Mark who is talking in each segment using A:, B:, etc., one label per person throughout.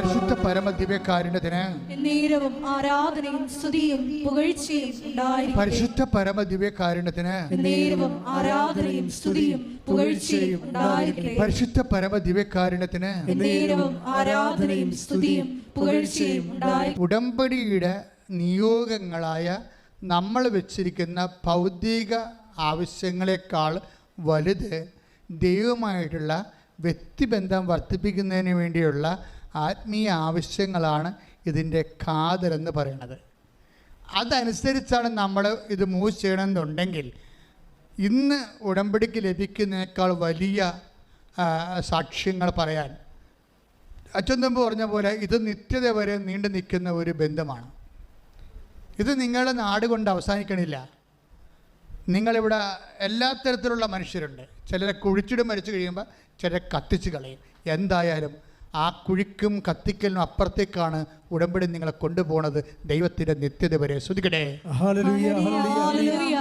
A: പരിശുദ്ധ പരമദിവ്യകാരുണ്യത്തിന്
B: നേരവും ആരാധനയും സ്തുതിയും പുകഴ്ചയും ഉണ്ടായിരിക്കട്ടെ.
A: പരിശുദ്ധ പരമദിവ്യകാരുണ്യത്തിന്
B: നേരവും ആരാധനയും സ്തുതിയും പുകഴ്ചയും ഉണ്ടായിരിക്കട്ടെ.
A: പരിശുദ്ധ പരമദിവ്യകാരുണ്യത്തിന്
B: നേരവും ആരാധനയും സ്തുതിയും പുകഴ്ചയും ഉണ്ടായിരിക്കട്ടെ.
A: ഉടമ്പടിയുടെ നിയോഗങ്ങളായ നമ്മൾ വെച്ചിരിക്കുന്ന ഭൗതിക ആവശ്യങ്ങളെക്കാൾ വലുത് ദൈവമായിട്ടുള്ള വ്യക്തിബന്ധം വർദ്ധിപ്പിക്കുന്നതിന് വേണ്ടിയുള്ള ആത്മീയ ആവശ്യങ്ങളാണ് ഇതിന്റെ കാതലെന്ന് പറയുന്നത് അതനുസരിച്ചാണ് നമ്മൾ ഇത് മൂവ് ചെയ്യണമെന്നുണ്ടെങ്കിൽ ഇന്ന് ഉടമ്പടിക്ക് ലഭിക്കുന്നതിനേക്കാൾ വലിയ സാക്ഷ്യങ്ങൾ പറയാൻ. അച്ഛൻ തമ്പ് പറഞ്ഞ പോലെ ഇത് നിത്യത വരെ നീണ്ടു നിൽക്കുന്ന ഒരു ബന്ധമാണ്. ഇത് നിങ്ങളുടെ നാട് കൊണ്ട് അവസാനിക്കണില്ല. നിങ്ങളിവിടെ എല്ലാ തരത്തിലുള്ള മനുഷ്യരുണ്ട്. ചിലരെ കുഴിച്ചിടും മരിച്ചു കഴിയുമ്പോൾ ചിലരെ കത്തിച്ച് കളയും. എന്തായാലും ആ കുഴിക്കും കത്തിക്കലിനും അപ്പുറത്തേക്കാണ് ഉടമ്പടി നിങ്ങളെ കൊണ്ടുപോകുന്നത് ദൈവത്തിന്റെ നിത്യത വരെ ശ്രദ്ധിക്കട്ടെ.
C: ഹല്ലേലൂയ
B: ഹല്ലേലൂയ,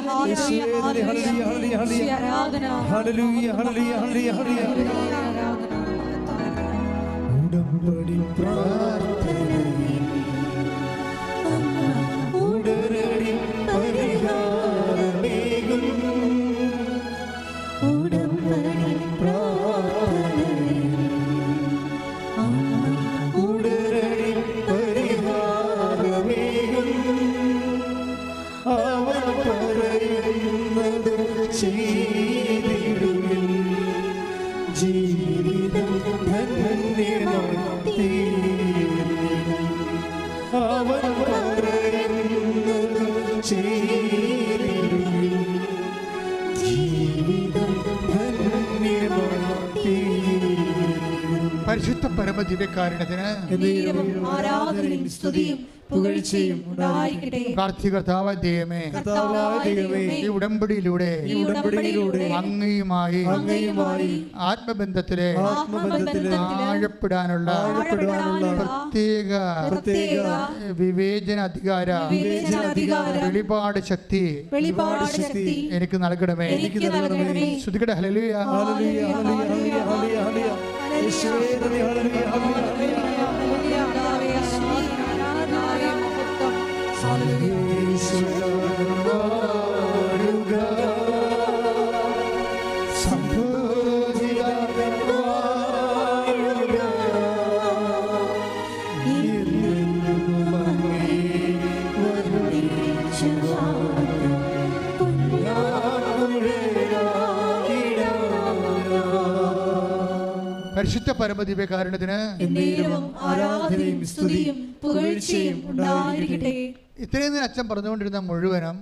C: അവൻ പറയുന്നത് ചെയ്തിടുവിൻ ജീവിതം ധന്യമായി തീരും.
A: പരിശുദ്ധ പരമദിവ്യകാരുണ്യത്തിന്
B: നേരവും ആരാധനയും സ്തുതിയും പുകഴ്ചയും ഉണ്ടായിരിക്കട്ടെ.
A: ദൈവമേ ഈ ഉടമ്പടിയിലൂടെ അങ്ങയുമായി
B: അങ്ങയുമായി
A: ആത്മബന്ധത്തിലെ
B: ആത്മബന്ധത്തിലെ
A: ആഴപ്പെടാനുള്ള പ്രത്യേക
B: പ്രത്യേക
A: വിവേചന അധികാര വെളിപാട് ശക്തി
B: വെളിപാട് ശക്തി
A: എനിക്ക് നൽകണമേ.
B: എനിക്ക് നൽകണമേ.
A: ശ്രുതികട ഹല്ലേലൂയ.
C: ഹല്ലേലൂയ ഹല്ലേലൂയ ഹല്ലേലൂയ ഹല്ലേലൂയ. യേശുവേ നന്ദി ഹല്ലേലൂയ ഹല്ലേലൂയ.
A: പരമദിവ്യകാരുണ്യത്തിന്
B: ആരാധനയും സ്തുതിയും പുകഴ്ചയും ഉണ്ടായിരിക്കട്ടെ.
A: ഇത്രയും നേരം അച്ഛൻ പറഞ്ഞുകൊണ്ടിരുന്ന മുഴുവനും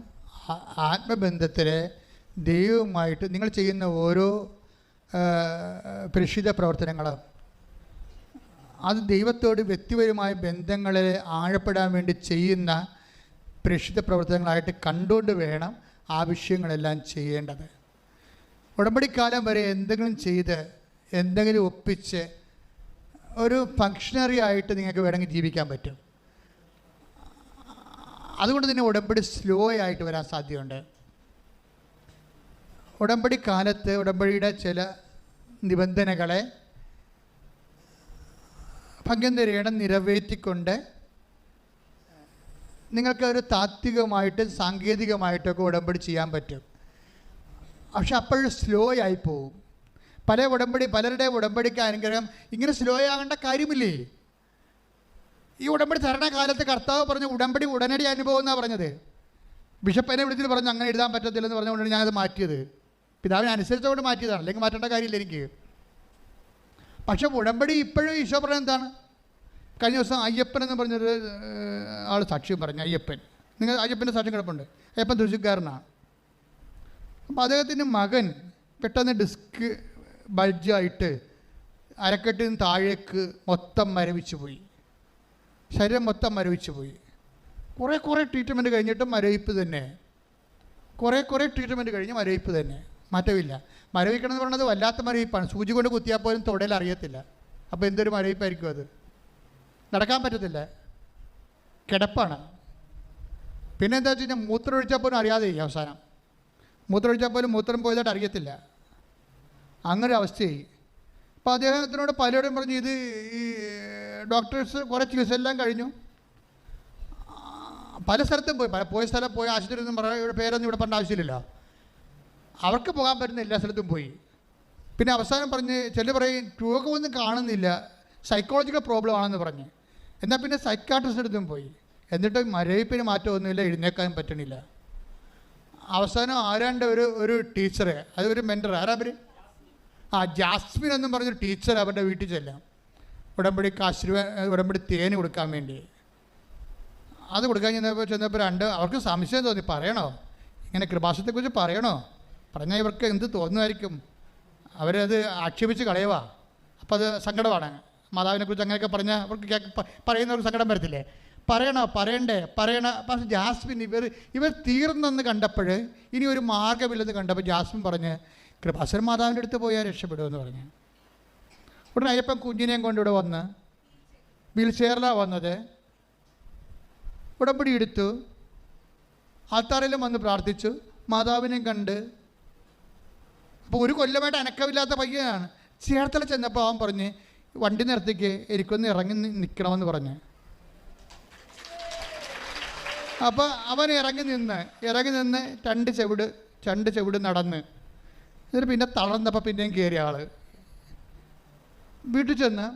A: ആത്മബന്ധത്തിലെ ദൈവവുമായിട്ട് നിങ്ങൾ ചെയ്യുന്ന ഓരോ പ്രഷിത പ്രവർത്തനങ്ങൾ പ്രവർത്തനങ്ങളും അത് ദൈവത്തോട് വ്യക്തിപരമായ ബന്ധങ്ങളെ ആഴപ്പെടാൻ വേണ്ടി ചെയ്യുന്ന പ്രഷിത പ്രവർത്തനങ്ങളായിട്ട് കണ്ടുകൊണ്ട് വേണം ആവശ്യങ്ങളെല്ലാം ചെയ്യേണ്ടത്. ഉടമ്പടിക്കാലം വരെ എന്തെങ്കിലും ചെയ്ത് എന്തെങ്കിലും ഒപ്പിച്ച് ഒരു ഫങ്ഷണറി ആയിട്ട് നിങ്ങൾക്ക് വേണമെങ്കിൽ ജീവിക്കാൻ പറ്റും. അതുകൊണ്ട് തന്നെ ഉടമ്പടി സ്ലോ ആയിട്ട് വരാൻ സാധ്യതയുണ്ട്. ഉടമ്പടി കാലത്ത് ഉടമ്പടിയുടെ ചില നിബന്ധനകളെ ഭംഗന്തരയുടെ നിറവേറ്റിക്കൊണ്ട് നിങ്ങൾക്ക് ഒരു താത്വികമായിട്ട് സാങ്കേതികമായിട്ടൊക്കെ ഉടമ്പടി ചെയ്യാൻ പറ്റും. പക്ഷെ അപ്പോഴും സ്ലോ ആയി പോവും. പല ഉടമ്പടി പലരുടെ ഉടമ്പടിക്ക് അനുഗ്രഹം. ഇങ്ങനെ സ്ലോ ആകേണ്ട കാര്യമില്ലേ? ഈ ഉടമ്പടി തരണ കാലത്ത് കർത്താവ് പറഞ്ഞു ഉടമ്പടി ഉടനടി അനുഭവം എന്നാണ് പറഞ്ഞത്? ബിഷപ്പ് എന്നെ വിളിച്ചിട്ട് പറഞ്ഞു അങ്ങനെ എഴുതാൻ പറ്റത്തില്ലെന്ന് പറഞ്ഞുകൊണ്ടാണ് ഞാനത് മാറ്റിയത്. പിതാവിനെ അനുസരിച്ചുകൊണ്ട് മാറ്റിയതാണ്. അല്ലെങ്കിൽ മാറ്റേണ്ട കാര്യമില്ല എനിക്ക്. പക്ഷെ ഉടമ്പടി ഇപ്പോഴും ഈശോ പറഞ്ഞ എന്താണ്? കഴിഞ്ഞ ദിവസം അയ്യപ്പൻ എന്ന് പറഞ്ഞൊരു ആൾ സാക്ഷ്യം പറഞ്ഞു അയ്യപ്പൻ. നിങ്ങൾ അയ്യപ്പന്റെ സാക്ഷ്യം കിടപ്പുണ്ട് അയ്യപ്പൻ തൃശ്ശൂക്കാരനാണ് അപ്പോൾ അദ്ദേഹത്തിന്റെ മകൻ പെട്ടെന്ന് ഡിസ്ക് ബൾജായിട്ട് അരക്കെട്ടിന് താഴേക്ക് മൊത്തം മരവിച്ചു പോയി ശരീരം മൊത്തം മരവിച്ചു പോയി കുറേ കുറേ ട്രീറ്റ്മെന്റ് കഴിഞ്ഞിട്ടും മരവിപ്പ് തന്നെ. കുറേ കുറേ ട്രീറ്റ്മെന്റ് കഴിഞ്ഞ് മരവിപ്പ് തന്നെ. മാറ്റമില്ല. മരവിക്കണം എന്ന് പറയുന്നത് വല്ലാത്ത മരവിപ്പാണ്. സൂചി കൊണ്ട് കുത്തിയാൽ പോലും തൊടയിൽ അറിയത്തില്ല. അപ്പോൾ എന്തൊരു മരവിപ്പായിരിക്കും അത്? നടക്കാൻ പറ്റത്തില്ല. കിടപ്പാണ്. പിന്നെന്താ വെച്ച് കഴിഞ്ഞാൽ മൂത്രം ഒഴിച്ചാൽ പോലും അറിയാതെ അവസാനം. മൂത്രം ഒഴിച്ചാൽ പോലും മൂത്രം പോയതായിട്ട് അറിയത്തില്ല. അങ്ങനെ അവസ്ഥയായി അപ്പോൾ അദ്ദേഹത്തിനോട് പലരോടും പറഞ്ഞു ഇത് ഈ ഡോക്ടേഴ്സ് കുറേ ചികിത്സ എല്ലാം കഴിഞ്ഞു. പല സ്ഥലത്തും പോയി. പോയ സ്ഥലം പോയ ആശുപത്രി ഒന്നും പറയാൻ പേരൊന്നും ഇവിടെ പറഞ്ഞ ആവശ്യമില്ല അവർക്ക് പോകാൻ പറ്റുന്ന എല്ലാ സ്ഥലത്തും പോയി. പിന്നെ അവസാനം പറഞ്ഞ് ചില പറയും രോഗമൊന്നും കാണുന്നില്ല. സൈക്കോളജിക്കൽ പ്രോബ്ലം ആണെന്ന് പറഞ്ഞ്. എന്നാൽ പിന്നെ സൈക്കാട്രിസ്റ്റ് അടുത്തും പോയി. എന്നിട്ട് മരവിപ്പിന് മാറ്റമൊന്നുമില്ല എഴുന്നേക്കാൻ പറ്റണില്ല. അവസാനം ആരാണ്ട് ഒരു ഒരു ടീച്ചറെ അതൊരു മെന്റർ ആരാ അവർ ആ ജാസ്മിൻ എന്നും പറഞ്ഞൊരു ടീച്ചർ അവരുടെ വീട്ടിൽ ചെല്ലാം. ഉടമ്പടി കാശ് ഉടമ്പടി തേന് കൊടുക്കാൻ വേണ്ടി. അത് കൊടുക്കാൻ ചെന്നപ്പോൾ ചെന്നപ്പോൾ രണ്ട് അവർക്ക് സംശയം തോന്നി പറയണോ? ഇങ്ങനെ കൃപാസത്തെക്കുറിച്ച് പറയണോ? പറഞ്ഞാൽ ഇവർക്ക് എന്ത് തോന്നുമായിരിക്കും? അവരത് ആക്ഷേപിച്ച് കളയുവാ. അപ്പോൾ അത് സങ്കടമാണ്. മാതാവിനെക്കുറിച്ച് അങ്ങനെയൊക്കെ പറഞ്ഞാൽ അവർക്ക് പറയുന്നവർക്ക് സങ്കടം വരത്തില്ലേ? പറയണോ? പറയണ്ടേ? പറയണ പക്ഷേ ജാസ്മിൻ ഇവർ ഇവർ തീർന്നെന്ന് കണ്ടപ്പോൾ ഇനി ഒരു മാർഗമില്ലെന്ന് കണ്ടപ്പോൾ ജാസ്മിൻ പറഞ്ഞ് കൃപാസൻ മാതാവിന്റെ അടുത്ത് പോയാൽ രക്ഷപ്പെടുമെന്ന് പറഞ്ഞു. ഉടനെ അയ്യപ്പൻ കുഞ്ഞിനെയും കൊണ്ട് ഇവിടെ വന്ന് വീൽ ചെയറിലാണ് വന്നത്. ഉടമ്പടി എടുത്തു. ആൾത്താറിലും വന്ന് പ്രാർത്ഥിച്ചു. മാതാവിനെയും കണ്ട്. അപ്പോൾ ഒരു കൊല്ലമായിട്ട് അനക്കമില്ലാത്ത പയ്യനാണ്. ചേർത്തല ചെന്നപ്പോൾ അവൻ പറഞ്ഞ് വണ്ടി നിർത്തിക്ക് എനിക്കൊന്ന് ഇറങ്ങി നിൽക്കണമെന്ന് പറഞ്ഞ്. അപ്പോൾ അവൻ ഇറങ്ങി നിന്ന് ഇറങ്ങി നിന്ന് രണ്ട് ചെവിട് രണ്ട് ചെവിട് നടന്ന് എന്നിട്ട് പിന്നെ തളർന്നപ്പോൾ പിന്നെയും കയറിയ ആൾ വീട്ടിൽ ചെന്ന്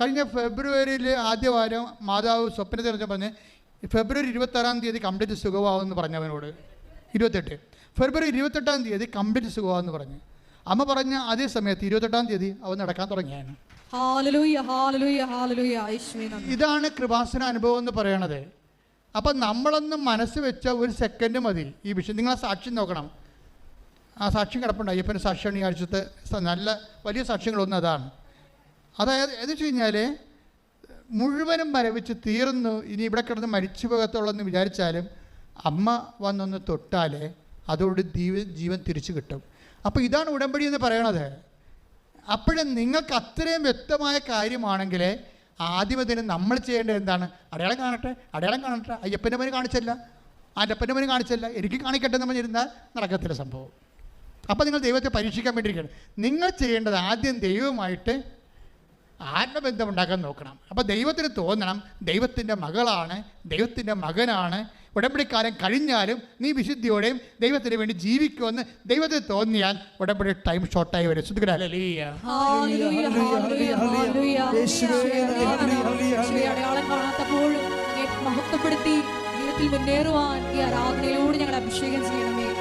A: കഴിഞ്ഞ ഫെബ്രുവരിയിൽ ആദ്യ വാരം മാതാവ് സ്വപ്നത്തിൽ അറിഞ്ഞ പറഞ്ഞ് ഫെബ്രുവരി ഇരുപത്താറാം തീയതി കംപ്ലീറ്റ് സുഖമാവെന്ന് പറഞ്ഞവനോട് ഇരുപത്തെട്ട്. ഫെബ്രുവരി ഇരുപത്തെട്ടാം തീയതി കംപ്ലീറ്റ് സുഖമാവെന്ന് പറഞ്ഞു. അമ്മ പറഞ്ഞ അതേ സമയത്ത് ഇരുപത്തെട്ടാം തീയതി അവൻ നടക്കാൻ തുടങ്ങിയാണ്. ഇതാണ് കൃപാസന അനുഭവം എന്ന് പറയണത്. അപ്പം നമ്മളൊന്ന് മനസ്സ് വെച്ച ഒരു സെക്കൻഡ് മതി ഈ വിഷയം. നിങ്ങളെ സാക്ഷ്യം നോക്കണം. ആ സാക്ഷ്യം കിടപ്പുണ്ട്. അയ്യപ്പന്റെ സാക്ഷ്യമാണ് ഈ ആഴ്ചത്തെ നല്ല വലിയ സാക്ഷ്യങ്ങളൊന്നും അതാണ്. അതായത് എന്ന് വെച്ച് കഴിഞ്ഞാൽ മുഴുവനും മരവിച്ച് തീർന്നു ഇനി ഇവിടെ കിടന്ന് മരിച്ചു പോകത്തുള്ളെന്ന് വിചാരിച്ചാലും അമ്മ വന്നൊന്ന് തൊട്ടാലേ അതോട് ജീവൻ ജീവൻ തിരിച്ചു കിട്ടും. അപ്പോൾ ഇതാണ് ഉടമ്പടി എന്ന് പറയണത്. അപ്പോഴും നിങ്ങൾക്ക് അത്രയും വ്യക്തമായ കാര്യമാണെങ്കിൽ ആദ്യമതിന് നമ്മൾ ചെയ്യേണ്ടത് എന്താണ്? അടയാളം കാണട്ടെ അടയാളം കാണട്ടെ. അയ്യപ്പന്റെ പനി കാണിച്ചല്ല. അയ്യപ്പന്റെ പനി കാണിച്ചല്ല. എനിക്ക് കാണിക്കട്ടെ എന്ന് പറഞ്ഞിരുന്നാൽ നടക്കത്തില്ല സംഭവം. അപ്പോൾ നിങ്ങൾ ദൈവത്തെ പരീക്ഷിക്കാൻ വേണ്ടിയിരിക്കുകയാണ്. നിങ്ങൾ ചെയ്യേണ്ടത് ആദ്യം ദൈവമായിട്ട് ആത്മബന്ധം ഉണ്ടാക്കാൻ നോക്കണം. അപ്പോൾ ദൈവത്തിന് തോന്നണം ദൈവത്തിന്റെ മകളാണ് ദൈവത്തിന്റെ മകനാണ്. ഉടമ്പടിക്കാലം കഴിഞ്ഞാലും നീ വിശുദ്ധിയോടെയും ദൈവത്തിന് വേണ്ടി ജീവിക്കുമെന്ന് ദൈവത്തിന് തോന്നിയാൽ ഉടമ്പടി ടൈം ഷോർട്ടായി വരും.
B: മഹത്വപ്പെടുത്തി ജീവിതത്തിൽ മുന്നേറുവാൻ ഈ ആരാധനയിലൂടെ ഞങ്ങൾ അഭിഷേകം ചെയ്യണമേ.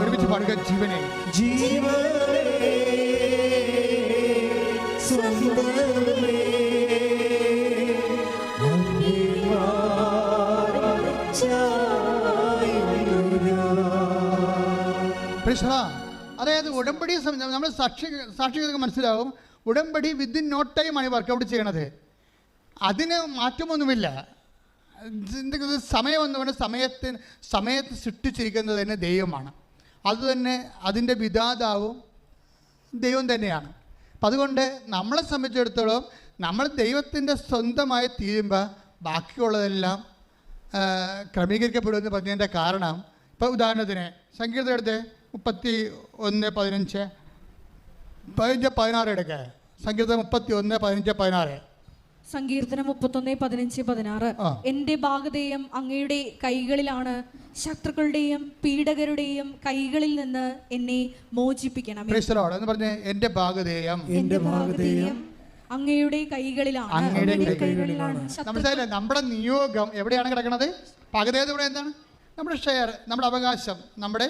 A: ഒരുമിച്ച് പാടുക ജീവനെ.
C: ജീവനേ.
A: ഉടമ്പടി നമ്മൾ സാക്ഷി സാക്ഷികൾക്ക് മനസ്സിലാവും. ഉടമ്പടി വിത്തിൻ നോ ടൈമാണ് വർക്കൗട്ട് ചെയ്യണത്. അതിന് മാറ്റമൊന്നുമില്ല. സമയം എന്ന് പറഞ്ഞാൽ സമയത്തിന് സമയത്ത് സൃഷ്ടിച്ചിരിക്കുന്നത് തന്നെ ദൈവമാണ്. അതുതന്നെ അതിന്റെ വിധാതാവും ദൈവം തന്നെയാണ്. അപ്പം അതുകൊണ്ട് നമ്മളെ സംബന്ധിച്ചിടത്തോളം നമ്മൾ ദൈവത്തിന്റെ സ്വന്തമായി തീരുമ്പോൾ ബാക്കിയുള്ളതെല്ലാം ക്രമീകരിക്കപ്പെടുമെന്ന് പറഞ്ഞതിന്റെ കാരണം. ഇപ്പോൾ ഉദാഹരണത്തിന് സംഗീതം എടുത്ത്. മുപ്പത്തി ഒന്ന് പതിനഞ്ച് പതിനഞ്ച് പതിനാറ് എടുക്കുക സംഗീതം മുപ്പത്തി ഒന്ന് പതിനഞ്ച് പതിനാറ്.
B: സങ്കീർത്തനം മുപ്പത്തൊന്ന് പതിനഞ്ച് പതിനാറ്. എന്റെ ഭാഗതേയം അങ്ങയുടെ കൈകളിലാണ്. ശത്രുക്കളുടെയും പീഡകരുടെയും കൈകളിൽ നിന്ന് എന്നെ
A: മോചിപ്പിക്കണം. എന്ന് പറഞ്ഞ് എന്റെ ഭാഗധേയം
C: എന്റെ ഭാഗതേയം
B: അങ്ങയുടെ കൈകളിലാണ്.
A: അങ്ങയുടെ
C: കൈകളിലാണ്.
A: മനസ്സിലായില്ലേ? നമ്മുടെ നിയോഗം എവിടെയാണ് കിടക്കുന്നത് പകുതിയത് ഇവിടെ എന്താണ്? നമ്മുടെ ഷെയർ നമ്മുടെ അവകാശം നമ്മുടെ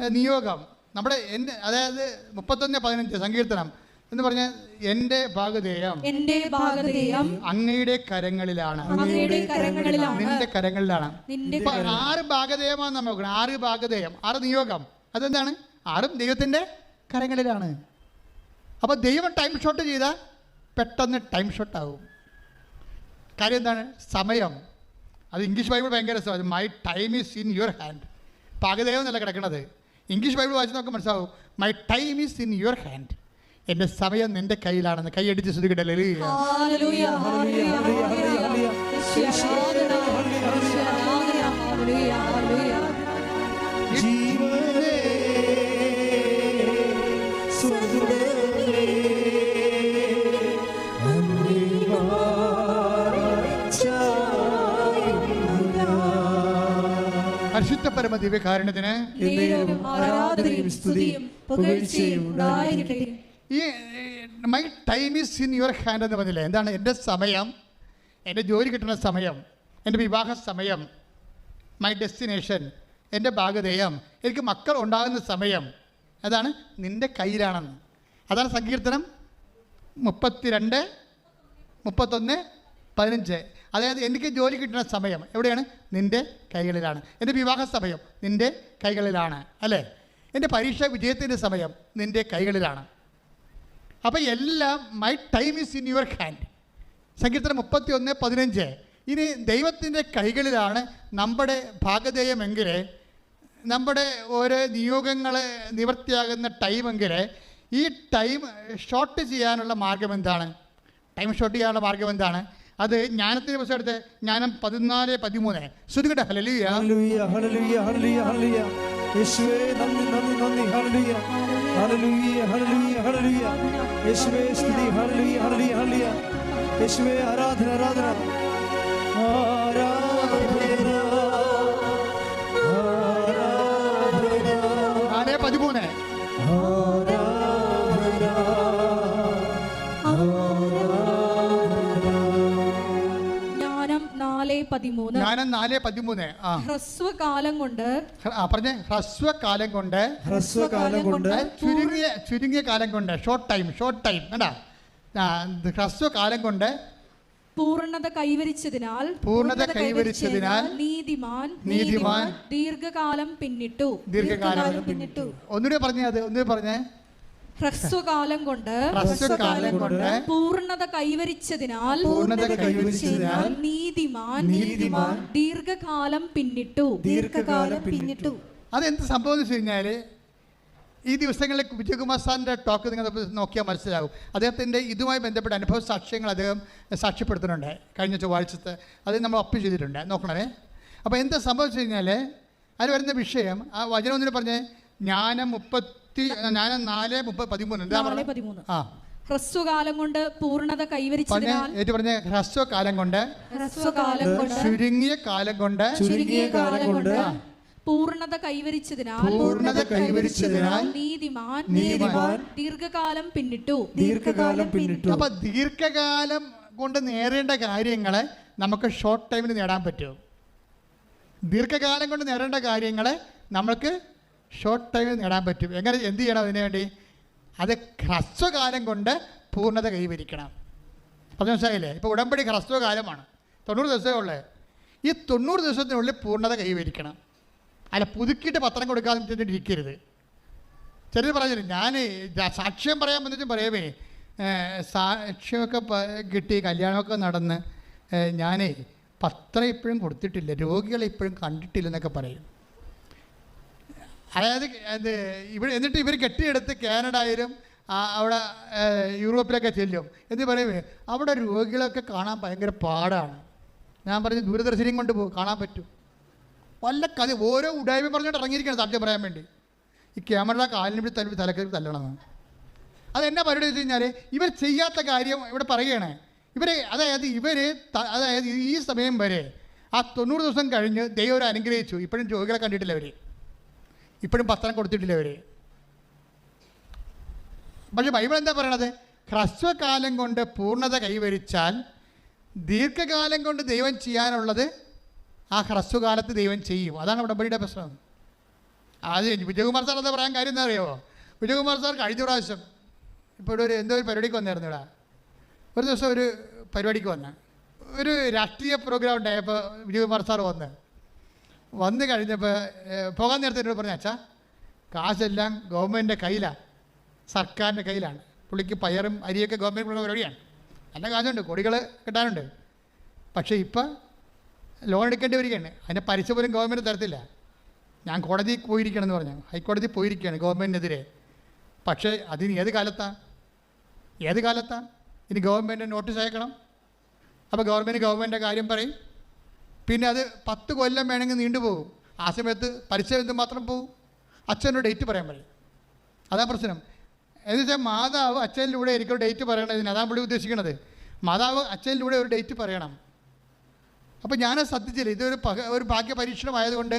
A: നിയോഗം. നമ്മുടെ എന്റെ അതായത് മുപ്പത്തൊന്ന് പതിനഞ്ച് സങ്കീർത്തനം എന്ന് പറഞ്ഞ എന്റെ ഭാഗധേയം.
B: എന്റെ ഭാഗധേയം
A: അങ്ങയുടെ കരങ്ങളിലാണ്.
B: അങ്ങയുടെ കരങ്ങളിലാണ്.
A: നിന്റെ കരങ്ങളിലാണ്. ആറ് ഭാഗധേയമാണ് നമ്മൾ നോക്കണം. ആറ് ഭാഗധേയം ആറ് നിയോഗം. അതെന്താണ്? ആറും ദൈവത്തിന്റെ കരങ്ങളിലാണ്. അപ്പോൾ ദൈവം ടൈം ഷോട്ട് ചെയ്താൽ പെട്ടെന്ന് ടൈം ഷോട്ട് ആവും. കാര്യം എന്താണ്? സമയം. അത് ഇംഗ്ലീഷ് ബൈബിൾ ഭയങ്കര my time is in your hand പാകദേവം എന്നല്ല കിടക്കണത്. ഇംഗ്ലീഷ് ബൈബിൾ വായിച്ച് നോക്കാൻ മനസ്സിലാവും. My time is in your hand എന്റെ സമയം നിന്റെ കയ്യിലാണെന്ന്. കൈയടിച്ച് ശ്രദ്ധിക്കട്ടെ.
B: ജീവിതം
A: പരിശുദ്ധ പരമ ദിവ്യകാരണത്തിന് ഈ my time is in your hand എന്ന് പറഞ്ഞില്ലേ? എന്താണ് എന്റെ സമയം? എന്റെ ജോലി കിട്ടുന്ന സമയം? എന്റെ വിവാഹ സമയം? മൈ ഡെസ്റ്റിനേഷൻ എന്റെ ഭാഗധേയം? എനിക്ക് മക്കൾ ഉണ്ടാകുന്ന സമയം? അതാണ് നിന്റെ കയ്യിലാണെന്ന്. അതാണ് സങ്കീർത്തനം മുപ്പത്തിരണ്ട് മുപ്പത്തൊന്ന് പതിനഞ്ച്. അതായത് എനിക്ക് ജോലി കിട്ടുന്ന സമയം എവിടെയാണ്? നിന്റെ കൈകളിലാണ്. എന്റെ വിവാഹ സമയം നിന്റെ കൈകളിലാണ് അല്ലേ? എന്റെ പരീക്ഷ വിജയത്തിന്റെ സമയം നിന്റെ കൈകളിലാണ്. അപ്പോൾ എല്ലാം my time is in your hand സങ്കീർത്തനം മുപ്പത്തി ഒന്ന് പതിനഞ്ച്. ഇനി ദൈവത്തിന്റെ കൈകളിലാണ് നമ്മുടെ ഭാഗധേയമെങ്കിൽ നമ്മുടെ ഓരോ നിയോഗങ്ങൾ നിവൃത്തിയാകുന്ന ടൈമെങ്കിൽ ഈ ടൈം ഷോർട്ട് ചെയ്യാനുള്ള മാർഗം എന്താണ്? ടൈം ഷോർട്ട് ചെയ്യാനുള്ള മാർഗം എന്താണ്? അത് ജ്ഞാനത്തിന്റെ പുസ്തകം എടുത്ത് ജ്ഞാനം പതിനാല് പതിമൂന്ന്. ശ്രുതികട്ടെ ഹലലിയ
C: യേശുവേ നന്ദി നന്ദി നന്ദി. യേശുവേ സ്തുതി. യേശുവേ ആരാധന ആരാധന. ആരാധന.
A: പതിമൂന്ന്.
B: ജ്ഞാനം നാല് പതിമൂന്ന്.
A: ആ.
B: ഹ്രസ്വകാലം കൊണ്ട്
A: ആ പറഞ്ഞേ ഹ്രസ്വകാലം കൊണ്ട്
C: ഹ്രസ്വകാലം കൊണ്ട്
A: ചുരുങ്ങിയ ചുരുങ്ങിയ കാലം കൊണ്ട് ഷോർട്ട് ടൈം ഷോർട്ട് ടൈം ഇത് ഹ്രസ്വകാലം കൊണ്ട്
B: പൂർണത കൈവരിച്ചതിനാൽ
A: പൂർണത കൈവരിച്ചതിനാൽ
B: നീതിമാൻ
A: നീതിമാൻ
B: ദീർഘകാലം പിന്നിട്ടു.
A: ദീർഘകാലം
B: പിന്നിട്ടു.
A: ഒന്നുകൂടെ പറഞ്ഞേ അത് ഒന്നുകൂടെ പറഞ്ഞേ.
B: ഹ്രസ്വകാലം കൊണ്ട്
A: ഹ്രസ്വകാലം കൊണ്ട്
B: പൂർണത കൈവരിച്ചതിനാൽ
A: പൂർണത കൈവരിച്ചതിനാൽ
B: നീതിമാൻ
A: നീതിമാൻ
B: ദീർഘകാലം പിന്നിട്ടു.
C: ദീർഘകാലം പിന്നിട്ടു.
A: അതെന്ത് സംഭവം എന്ന് വെച്ച് കഴിഞ്ഞാൽ ഈ ദിവസങ്ങളിൽ വിജയകുമാർ സാറിന്റെ ടോക്ക് നിങ്ങൾ നോക്കിയാൽ മനസ്സിലാകും അദ്ദേഹത്തിന്റെ ഇതുമായി ബന്ധപ്പെട്ട അനുഭവ സാക്ഷ്യങ്ങൾ അദ്ദേഹം സാക്ഷ്യപ്പെടുത്തുന്നുണ്ട്. കഴിഞ്ഞ ചൊവ്വാഴ്ചത്തെ അത് നമ്മൾ അപ്പ് ചെയ്തിട്ടുണ്ട്. നോക്കണേ അപ്പോൾ എന്താ സംഭവിച്ചു കഴിഞ്ഞാൽ അതിൽ വരുന്ന വിഷയം ആ വചനം ഒന്നിന് പറഞ്ഞേ ജ്ഞാനം മുപ്പത്തി ജ്ഞാനം നാല് മുപ്പത് പതിമൂന്ന് ആ.
B: ഹ്രസ്വകാലം കൊണ്ട് പൂർണത
A: പറഞ്ഞ
B: കൈവരിച്ചതിനാൽ
A: ഏറ്റു പറഞ്ഞ? ഹ്രസ്വകാലം കൊണ്ട്?
B: ഹ്രസ്വകാലം കൊണ്ട്
A: ചുരുങ്ങിയ കാലം കൊണ്ട്?
B: ചുരുങ്ങിയ കാലം കൊണ്ട്. പൂർണത കൈവരിച്ചതിനാൽ
A: പൂർണത കൈവരിച്ചതിനാൽ
B: നീതിമാൻ
C: നീതിമാൻ
B: ദീർഘകാലം പിന്നിട്ടു.
C: ദീർഘകാലം പിന്നിട്ടു.
A: അപ്പൊ ദീർഘകാലം കൊണ്ട് നേടേണ്ട കാര്യങ്ങളെ നമുക്ക് ഷോർട്ട് ടൈമിൽ നേടാൻ പറ്റും. ദീർഘകാലം കൊണ്ട് നേടേണ്ട കാര്യങ്ങളെ നമുക്ക് ഷോർട്ട് ടൈമിൽ നേടാൻ പറ്റും. എങ്ങനെ എന്ത് ചെയ്യണം അതിനു വേണ്ടി? അത് ഹ്രസ്വകാലം കൊണ്ട് പൂർണത കൈവരിക്കണം. അത് മനസ്സിലായില്ലേ? ഇപ്പോൾ ഉടമ്പടി ഹ്രസ്വകാലമാണ്. തൊണ്ണൂറ് ദിവസമേ ഉള്ളേ. ഈ തൊണ്ണൂറ് ദിവസത്തിനുള്ളിൽ പൂർണത കൈവരിക്കണം. അല്ല പുതുക്കിയിട്ട് പത്രം കൊടുക്കാതെ ഇരിക്കരുത്. ചിലർ പറഞ്ഞില്ല ഞാൻ സാക്ഷ്യം പറയാൻ വന്നിട്ടും പറയുമേ സാക്ഷ്യമൊക്കെ കിട്ടി കല്യാണമൊക്കെ നടന്ന് ഞാനേ പത്രം ഇപ്പോഴും കൊടുത്തിട്ടില്ല. രോഗികളെ ഇപ്പോഴും കണ്ടിട്ടില്ലെന്നൊക്കെ പറയും. അതായത് അത് ഇവിടെ എന്നിട്ട് ഇവർ കെട്ടിയെടുത്ത് കാനഡയിലും അവിടെ യൂറോപ്പിലൊക്കെ ചെല്ലും. എന്ന് പറയുമ്പോൾ അവിടെ രോഗികളൊക്കെ കാണാൻ ഭയങ്കര പാടാണ്. ഞാൻ പറഞ്ഞു ദൂരദർശനം കൊണ്ട് പോകും കാണാൻ പറ്റും. വല്ല കഥ ഓരോ ഉടായ്മ പറഞ്ഞിട്ട് ഇറങ്ങിയിരിക്കണം സത്യം പറയാൻ വേണ്ടി. ഈ ക്യാമറ കാലിന് പിടി തലി തലക്കറി തല്ലണമെന്ന് എന്നാ പരിപാടി വെച്ച് കഴിഞ്ഞാൽ ഇവർ ചെയ്യാത്ത കാര്യം ഇവിടെ പറയുകയാണ്. ഇവരെ അതായത് ഇവർ അതായത് ഈ സമയം വരെ ആ തൊണ്ണൂറ് ദിവസം കഴിഞ്ഞ് ദൈവം അനുഗ്രഹിച്ചു. ഇപ്പോഴും രോഗികളെ കണ്ടിട്ടില്ല അവർ ഇപ്പോഴും പത്രം കൊടുത്തിട്ടില്ല അവർ പക്ഷേ ബൈബിൾ എന്താ പറയണത്? ഹ്രസ്വകാലം കൊണ്ട് പൂർണത കൈവരിച്ചാൽ ദീർഘകാലം കൊണ്ട് ദൈവം ചെയ്യാനുള്ളത് ആ ഹ്രസ്വകാലത്ത് ദൈവം ചെയ്യും. അതാണ് ഉടമ്പടിയുടെ പ്രശ്നം. അത് വിജയകുമാർ സാർ എന്താ പറയാൻ കാര്യം എന്താ അറിയാമോ വിജയകുമാർ സാർ കഴിഞ്ഞ പ്രാവശ്യം ഇപ്പോൾ ഒരു എന്തോ ഒരു പരിപാടിക്ക് വന്നായിരുന്നു ഇവിടെ. ഒരു ദിവസം ഒരു പരിപാടിക്ക് വന്ന. ഒരു രാഷ്ട്രീയ പ്രോഗ്രാം ഉണ്ടായപ്പോൾ വിജയകുമാർ സാർ വന്ന്. വന്ന് കഴിഞ്ഞപ്പോൾ പോകാൻ നേരത്തെ എന്നോട് പറഞ്ഞു അച്ഛാ കാശെല്ലാം ഗവൺമെന്റിന്റെ കയ്യിലാണ് സർക്കാരിന്റെ കയ്യിലാണ്. പുള്ളിക്ക് പയറും അരിയൊക്കെ ഗവൺമെന്റ് കൊടുക്കുന്ന പരിപാടിയാണ് നല്ല കാശുണ്ട് കൊടികൾ കിട്ടാനുണ്ട്. പക്ഷേ ഇപ്പം ലോൺ എടുക്കേണ്ടി വരികയാണ്. അതിന്റെ പലിശ പോലും ഗവൺമെന്റ് തരത്തില്ല. ഞാൻ കോടതിയിൽ പോയിരിക്കണമെന്ന് പറഞ്ഞു. ഹൈക്കോടതി പോയിരിക്കുകയാണ് ഗവൺമെന്റിനെതിരെ പക്ഷേ അതിന് ഏത് കാലത്താണ് ഏത് കാലത്താണ് ഇനി ഗവൺമെന്റ് നോട്ടീസ് അയക്കണം? അപ്പോൾ ഗവൺമെന്റ് ഗവൺമെന്റിന്റെ കാര്യം പറയും. പിന്നെ അത് പത്ത് കൊല്ലം വേണമെങ്കിൽ നീണ്ടുപോകും ആ സമയത്ത് പലിശ എന്ത് മാത്രം പോകും അച്ഛനോട് ഡേറ്റ് പറയാൻ പറയും. അതാ പ്രശ്നം. എന്ന് വെച്ചാൽ മാതാവ് അച്ഛനിലൂടെ ആയിരിക്കും ഡേറ്റ് പറയണതിന് അതാണ് പുള്ളി ഉദ്ദേശിക്കുന്നത്. മാതാവ് അച്ഛനിലൂടെ ഒരു ഡേറ്റ് പറയണം. അപ്പോൾ ഞാൻ ശ്രദ്ധിച്ചില്ല. ഇതൊരു പക ഒരു ഭാഗ്യ പരീക്ഷണമായതുകൊണ്ട്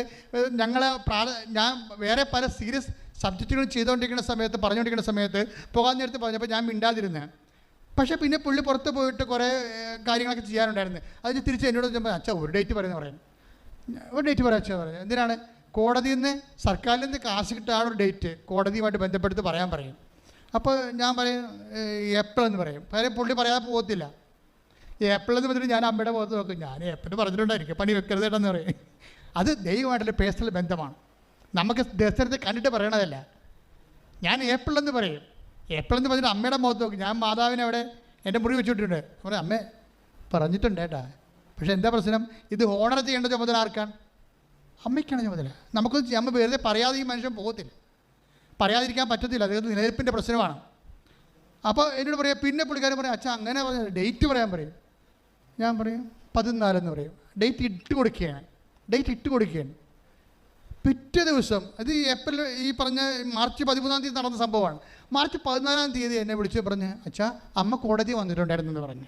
A: ഞങ്ങൾ പ്രാ ഞാൻ വേറെ പല സീരിയസ് സബ്ജക്റ്റുകൾ ചെയ്തുകൊണ്ടിരിക്കുന്ന സമയത്ത് പറഞ്ഞുകൊണ്ടിരിക്കുന്ന സമയത്ത് പോകാൻ നേരത്ത് പറഞ്ഞപ്പോൾ ഞാൻ മിണ്ടാതിരുന്നത് പക്ഷേ പിന്നെ പുള്ളി പുറത്ത് പോയിട്ട് കുറേ കാര്യങ്ങളൊക്കെ ചെയ്യാനുണ്ടായിരുന്നു. അതിന് തിരിച്ച് എന്നോട് ചോദിച്ചപ്പോൾ അച്ഛാ ഒരു ഡേറ്റ് പറയുന്നു പറയുന്നു ഒരു ഡേറ്റ് പറയാം അച്ഛാ പറയാം എന്തിനാണ്? കോടതിയിൽ നിന്ന് സർക്കാരിൽ നിന്ന് കാശ് കിട്ടാനുള്ള ഒരു ഡേറ്റ് കോടതിയുമായിട്ട് ബന്ധപ്പെടുത്ത് പറയാൻ പറയും. അപ്പോൾ ഞാൻ പറയും എന്ന് പറയും. കാര്യം പുള്ളി പറയാതെ പോകത്തില്ല. ഏപ്രിൽ എന്ന് പറഞ്ഞിട്ട് ഞാൻ അമ്മയുടെ മുഖത്ത് നോക്കും. ഞാൻ ഏപ്രിൽ പറഞ്ഞിട്ടുണ്ടായിരിക്കും പണി വെക്കരുത് എന്ന് പറയും. അത് ദൈവമായിട്ടുള്ള പേഴ്സണൽ ബന്ധമാണ്. നമുക്ക് ദർശനത്തെ കണ്ടിട്ട് പറയണതല്ല. ഞാൻ ഏപ്രിൽ എന്ന് പറയും. എന്ന് പറഞ്ഞിട്ട് അമ്മയുടെ മുഖത്ത് നോക്കി. ഞാൻ മാതാവിനെ അവിടെ എന്റെ മുറി വെച്ചിട്ടുണ്ട് അവിടെ അമ്മേ പറഞ്ഞിട്ടുണ്ട് കേട്ടാ. പക്ഷേ എന്താ പ്രശ്നം? ഇത് ഓണർ ചെയ്യേണ്ട ചുമതല ആർക്കാണ്? അമ്മയ്ക്കാണ് ചുമതല. നമുക്ക് അമ്മ വെറുതെ പറയാതെ ഈ മനുഷ്യൻ പോകത്തില്ല. പറയാതിരിക്കാൻ പറ്റത്തില്ല. അതായത് നിലനിൽപ്പിന്റെ പ്രശ്നമാണ്. അപ്പോൾ എന്നോട് പറയാം പിന്നെ പുള്ളിക്കാരൻ പറയും അച്ഛാ അങ്ങനെ പറഞ്ഞു ഡേറ്റ് പറയാൻ പറയും. ഞാൻ പറയും പതിനാലെന്ന് പറയും. ഡേറ്റ് ഇട്ട് കൊടുക്കുകയാണ്. ഡേറ്റ് ഇട്ട് കൊടുക്കുകയാണ്. പിറ്റേ ദിവസം അത് ഏപ്രിൽ ഈ പറഞ്ഞ മാർച്ച് പതിമൂന്നാം തീയതി നടന്ന സംഭവമാണ്. മാർച്ച് പതിനാലാം തീയതി എന്നെ വിളിച്ച് പറഞ്ഞ് അച്ഛാ അമ്മ കോടതി വന്നിട്ടുണ്ടായിരുന്നെന്ന് പറഞ്ഞ്.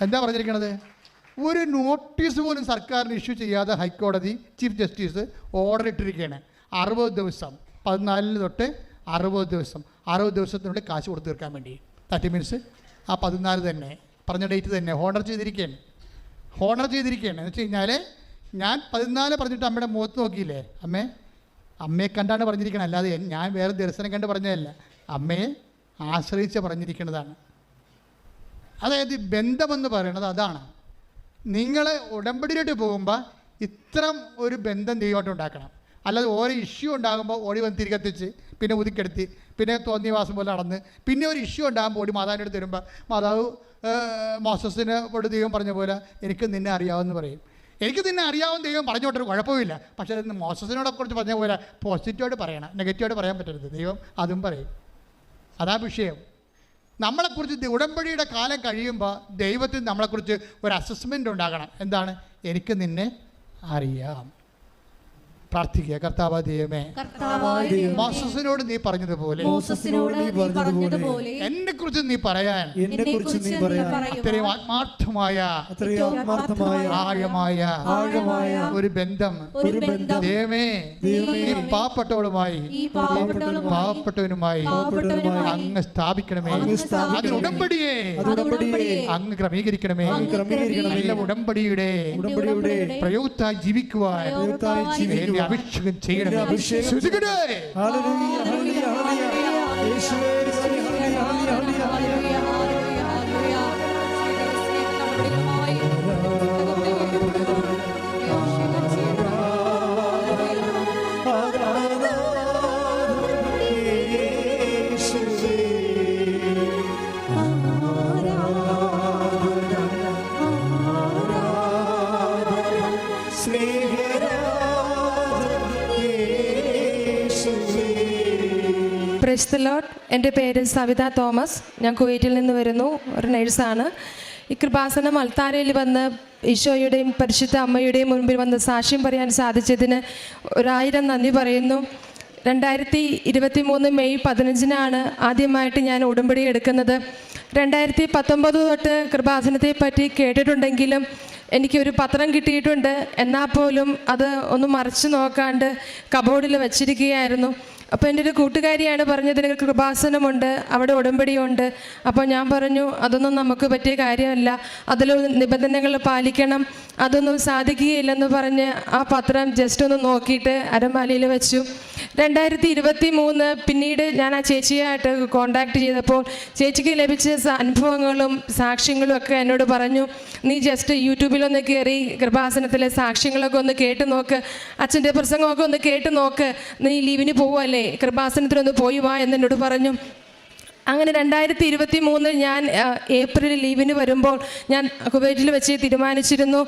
A: എന്താ പറഞ്ഞിരിക്കണത്? ഒരു നോട്ടീസ് പോലും സർക്കാരിന് ഇഷ്യൂ ചെയ്യാതെ ഹൈക്കോടതി ചീഫ് ജസ്റ്റിസ് ഓർഡർ ഇട്ടിരിക്കുകയാണ്. അറുപത് ദിവസം പതിനാലിന് തൊട്ട് അറുപത് ദിവസം അറുപത് ദിവസത്തിനുള്ളിൽ കാശ് കൊടുത്തു തീർക്കാൻ വേണ്ടി. തേർട്ടി മീൻസ് ആ പതിനാല് തന്നെ പറഞ്ഞ ഡേറ്റ് തന്നെ ഹോണർ ചെയ്തിരിക്കുകയാണ്. ഹോണർ ചെയ്തിരിക്കുകയാണ്. എന്ന് വെച്ച് കഴിഞ്ഞാൽ ഞാൻ പതിനാല് പറഞ്ഞിട്ട് അമ്മയുടെ മുഖത്ത് നോക്കിയില്ലേ? അമ്മേ അമ്മയെ കണ്ടാണ് പറഞ്ഞിരിക്കണം അല്ലാതെ ഞാൻ വേറെ ദർശനം കണ്ട് പറഞ്ഞതല്ല. അമ്മയെ ആശ്രയിച്ച് പറഞ്ഞിരിക്കുന്നതാണ് അതായത് ബന്ധമെന്ന് പറയുന്നത് അതാണ്. നിങ്ങൾ ഉടമ്പടിയിലോട്ട് പോകുമ്പോൾ ഇത്തരം ഒരു ബന്ധം ദൈവമായിട്ട് ഉണ്ടാക്കണം. അല്ലാതെ ഓരോ ഇഷ്യൂ ഉണ്ടാകുമ്പോൾ ഓടി വന്ന് തിരികെത്തിച്ച് പിന്നെ ഉതിക്കെടുത്തി പിന്നെ തോന്നിയവാസം പോലെ നടന്ന് പിന്നെ ഒരു ഇഷ്യൂ ഉണ്ടാകുമ്പോൾ ഓടി മാതാവിന്റെ അടുത്ത് വരുമ്പോൾ മാതാവ് മോസസിന് ദൈവം പറഞ്ഞ പോലെ എനിക്ക് നിന്നെ അറിയാമെന്ന് പറയും. എനിക്ക് നിന്നെ അറിയാവുന്ന ദൈവം പറഞ്ഞോട്ടൊരു കുഴപ്പമില്ല. പക്ഷേ അത് മോസസിനോടെ കുറിച്ച് പറഞ്ഞ പോലെ പോസിറ്റീവായിട്ട് പറയണം. നെഗറ്റീവായിട്ട് പറയാൻ പറ്റരുത്. ദൈവം അതും പറയും. അതാ വിഷയം. നമ്മളെക്കുറിച്ച് ഉടമ്പടിയുടെ കാലം കഴിയുമ്പോൾ ദൈവത്തിന് നമ്മളെക്കുറിച്ച് ഒരു അസസ്മെന്റ് ഉണ്ടാകണം. എന്താണ്? എനിക്ക് നിന്നെ അറിയാം. പ്രാർത്ഥിക്കുക. കർത്താവ് ദൈവമേ മോസസിനോട് നീ പറഞ്ഞതുപോലെ
B: എന്നെ കുറിച്ച് പറഞ്ഞതുപോലെ
A: എന്നെക്കുറിച്ച് നീ പറയാൻ
C: എന്നെ കുറിച്ച് നീ പറയാൻ.
A: അത്രയും ആത്മാർത്ഥമായ ആഴമായ ഒരു ബന്ധം.
B: ഒരു ബന്ധം.
A: ദൈവമേ ഈ പാവപ്പെട്ടവളുമായി പാവപ്പെട്ടവനുമായി അങ്ങ് സ്ഥാപിക്കണമേ. അതിന് ഉടമ്പടിയെ അങ്ങ് ക്രമീകരിക്കണമേ. നല്ല ഉടമ്പടിയുടെ
C: ഉടമ്പടിയുടെ
A: പ്രയുക്തായി ജീവിക്കുവാൻ അഭിഷേകം
B: ചെയ്യണം.
C: അഭിഷേകം
D: പ്രൈസ് ദ ലോഡ് എന്റെ പേര് സവിത തോമസ്. ഞാൻ കുവൈറ്റിൽ നിന്ന് വരുന്നു. ഒരു നേഴ്സാണ്. ഈ കൃപാസനം അൽത്താരയിൽ വന്ന് ഈശോയുടെയും പരിശുദ്ധ അമ്മയുടെയും മുൻപിൽ വന്ന് സാക്ഷ്യം പറയാൻ സാധിച്ചതിന് ഒരായിരം നന്ദി പറയുന്നു. രണ്ടായിരത്തി ഇരുപത്തി മൂന്ന് മെയ് പതിനഞ്ചിനാണ് ആദ്യമായിട്ട് ഞാൻ ഉടമ്പടി എടുക്കുന്നത്. രണ്ടായിരത്തി പത്തൊമ്പത് തൊട്ട് കൃപാസനത്തെ പറ്റി കേട്ടിട്ടുണ്ടെങ്കിലും എനിക്കൊരു പത്രം കിട്ടിയിട്ടുണ്ട്. എന്നാൽ പോലും അത് ഒന്ന് മറിച്ച് നോക്കാണ്ട് കബോർഡിൽ വച്ചിരിക്കുകയായിരുന്നു. അപ്പോൾ എന്റെ ഒരു കൂട്ടുകാരിയാണ് പറഞ്ഞത് നിങ്ങൾക്ക് കൃപാസനമുണ്ട് അവിടെ ഉടമ്പടിയുണ്ട്. അപ്പോൾ ഞാൻ പറഞ്ഞു അതൊന്നും നമുക്ക് പറ്റിയ കാര്യമല്ല. അതിൽ നിബന്ധനകൾ പാലിക്കണം. അതൊന്നും സാധിക്കുകയില്ലെന്ന് പറഞ്ഞ് ആ പത്രം ജസ്റ്റ് ഒന്ന് നോക്കിയിട്ട് അരമാലയിൽ വെച്ചു. രണ്ടായിരത്തി ഇരുപത്തി മൂന്ന് പിന്നീട് ഞാൻ ആ ചേച്ചിയായിട്ട് കോണ്ടാക്ട് ചെയ്തപ്പോൾ ചേച്ചിക്ക് ലഭിച്ച അനുഭവങ്ങളും സാക്ഷ്യങ്ങളും ഒക്കെ എന്നോട് പറഞ്ഞു നീ ജസ്റ്റ് യൂട്യൂബിലൊന്ന് കയറി കൃപാസനത്തിലെ സാക്ഷ്യങ്ങളൊക്കെ ഒന്ന് കേട്ട് നോക്ക് അച്ഛന്റെ പ്രസംഗമൊക്കെ ഒന്ന് കേട്ട് നോക്ക് നീ ലീവിന് പോവല്ലേ കൃപാസനത്തിലൊന്ന് പോയി വാ എന്നോട് പറഞ്ഞു. അങ്ങനെ രണ്ടായിരത്തി ഇരുപത്തി മൂന്നിൽ ഞാൻ ഏപ്രിൽ ലീവിന് വരുമ്പോൾ ഞാൻ കുവൈറ്റിൽ വെച്ച് തീരുമാനിച്ചിരുന്നു